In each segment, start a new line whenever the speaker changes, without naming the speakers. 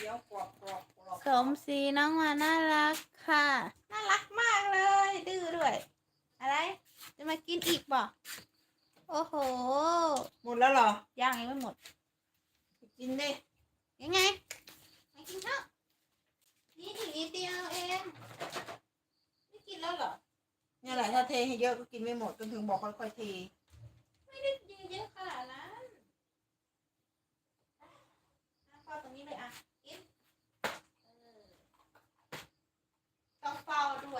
คี้ยวกรอบกรอบกรอบ
สมศรีน้องมาน่ารักค่ะ น่ารักมากเลย ดื้อด้วย อะไร จะมากินอีกบ่โอ้โห
หมดแล้วเหรอ
ย่างยังไม่หมด
กินดิ
ยังไงมากินข้าวนี่อีกนิดเดียวเอง ไม่กินแล้วเหรอ
เนี่ยแหละถ้าเทให้เยอะก็กินไม่หมดก็ถึงบอกค่อยๆเท
ไม่ได้กินเยอะขนาดนั้นอะเฝ้าตรงนี้เลยอะ กินเออต้องเฝ้าด้วยนะเนี่ย ก็วิ่งมาหาทำไม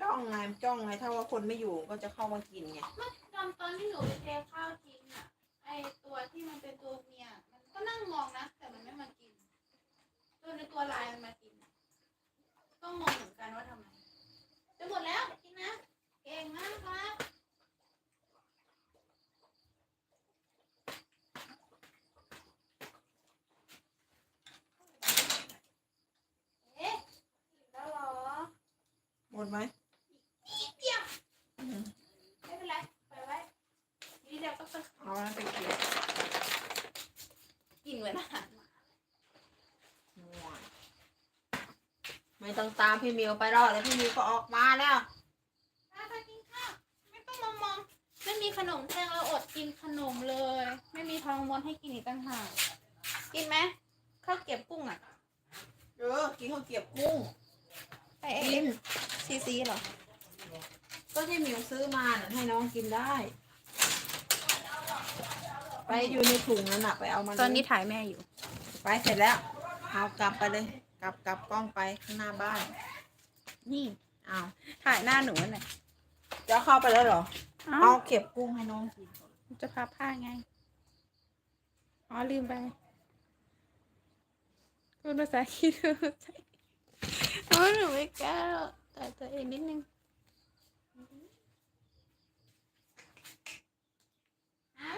จ้องไงจ้องไงถ้าว่าคนไม่อยู่ก็จะเข้ามากินไง
อตอนตอนที่หนูไปเทข้าวทิ้งอะ ไอตัวที่มันเป็นตัวเมีย มันก็นั่งมองนะ แต่มันไม่มากิน ตัวในตัวลายมันมากิน ก็งงเหมือนกันว่าทำไม จะหมดแล้วกินนะ เก่งมากครับเอ๊ะอีกแล้วเหรอ
หมดไหม
นิดเดียว
อืม
ไม่เป็นไรปล่อยไว้นี่เดียวก็เป็ น
เอาแล้วไปเคี้ยว
กินเหมือนอาหารหมา
ง่วงไม่ต้องตามพี่มิวไปหรอกแล้วพี่มิวก็ออกมาแล้ว
ไปไปกินข้าวไม่ต้องมองมองไม่มีขนมแท่งเราอดกินขนมเลย ไม่มีทองม้วนให้กินอีกต่างหากกินไหมข้าวเกรี๊ยวกุ้งอะ
เออกินข้าวเกรี๊ยวกุ้ง
ไอเอ็
กิน
มซีซีเหรอ
ก็ที่มิวซื้อมาน่ะให้น้องกินได้ ไปอยู่ในถุงนั้นน่ะไปเอามาเลย
ตอนนี้ถ่ายแม่อยู่
ไปเสร็จแล้ว เอากลับไปเลย กลับกลับกล้องไปข้างหน้าบ้าน
นี่
เอา
ถ่ายหน้าหนูนั่นแหละ
จะเข้าไปแล้วเหรอ
เอ้า
เอาเก็บกุ้งให้น้องกิน
จะพับผ้าไง อ๋อลืมไปพูดภาษาอังกฤษโอ้หนูไม่กล้าแต่ตัวเองนิดนึง ฮะ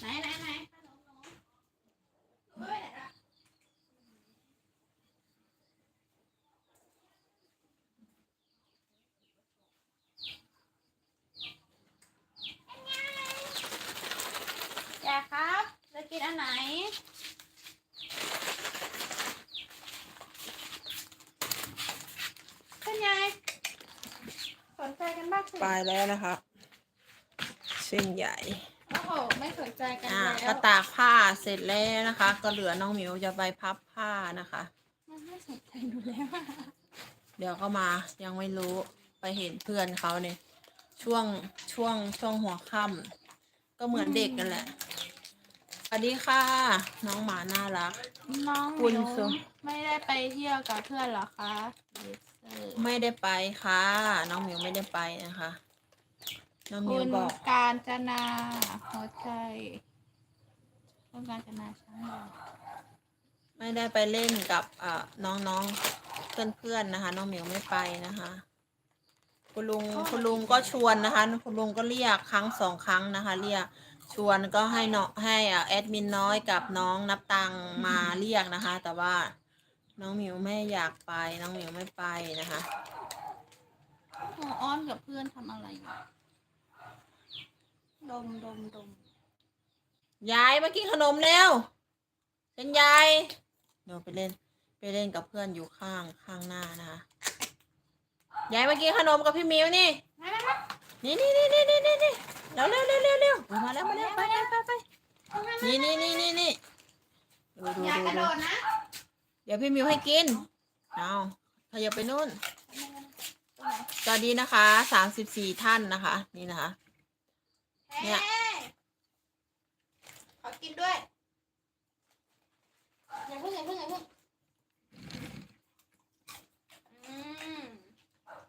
ไหนไหนไหนขนมหนูหนูไปไหนล่ะแกครับ จะกินอันไหน เป็นไงส นใจกันบ้างสิ
ไปแล้วนะคะเส้นใหญ่
โอ้โห ไม่สนใจกัน
อ่า
แล้
ก็
ว
ตากผ้าเสร็จแล้วนะคะ ก็เหลือน้องหมิวจะไปพับผ้านะคะ
มันไม่สนใจหนูแล้วอะ
เดี๋ยวก็มายังไม่รู้ไปเห็นเพื่อนเขาเนี่ยช่วงช่วงช่วงหัวค่ำก็เหมือนเด็กกันแหละ สวัสดีค่ะ น้องหมาน่ารัก
น้อง
คุณ
หมิว
สุ
ไม่ได้ไปเที่ยวกับเพื่อนเหรอคะ
ไม่ได้ไปค่ะ น้องหมิวไม่ได้ไปนะคะ น้องหมิ
คุ
ว
ณ
บอก
การจนาหัวใจคุณการจนาช้างดาว
ไม่ได้ไปเล่นกับอ่าน้องๆเพื่อนๆนะคะ น้องหมิวไม่ไปนะคะ คุณลุงคุณลุงก็ชวนนะคะ คุณลุงก็เรียกครั้งสองครั้งนะคะ เรียกชวนก็ให้เนาะให้อ่าแอดมินน้อยกับน้องนับตังมาเรียกนะคะ แต่ว่า น้องหมิวไม่อยากไป น้องหมิวไม่ไปนะคะ
หนูอ้อนกับเพื่อนทำอะไรอยู่ดมดมดม
ยายมากินขนมเร็วเป็นยายเดี๋ยวไปเล่น ไปเล่นกับเพื่อนอยู่ข้างข้างหน้านะคะยายมากินขนมกับพี่มิวนี่
มามามา
นี่นี่นี่นี่นี่นี่นี่เร็วเร็วเร็วเร็วเร็วมาแล้วมาแล้วไปไปไปไปนี่นี่นี่นี่นี่ดูดู
อย่า
ดู
กระโด
ดู
ดนะ
เดี๋ยวพี่มิวให้กิน เอาขยับไปนู่น ตอนนี้นะคะสามสิบสี่ท่านนะคะ นี่นะคะ เนี่ย
ขอกินด้วย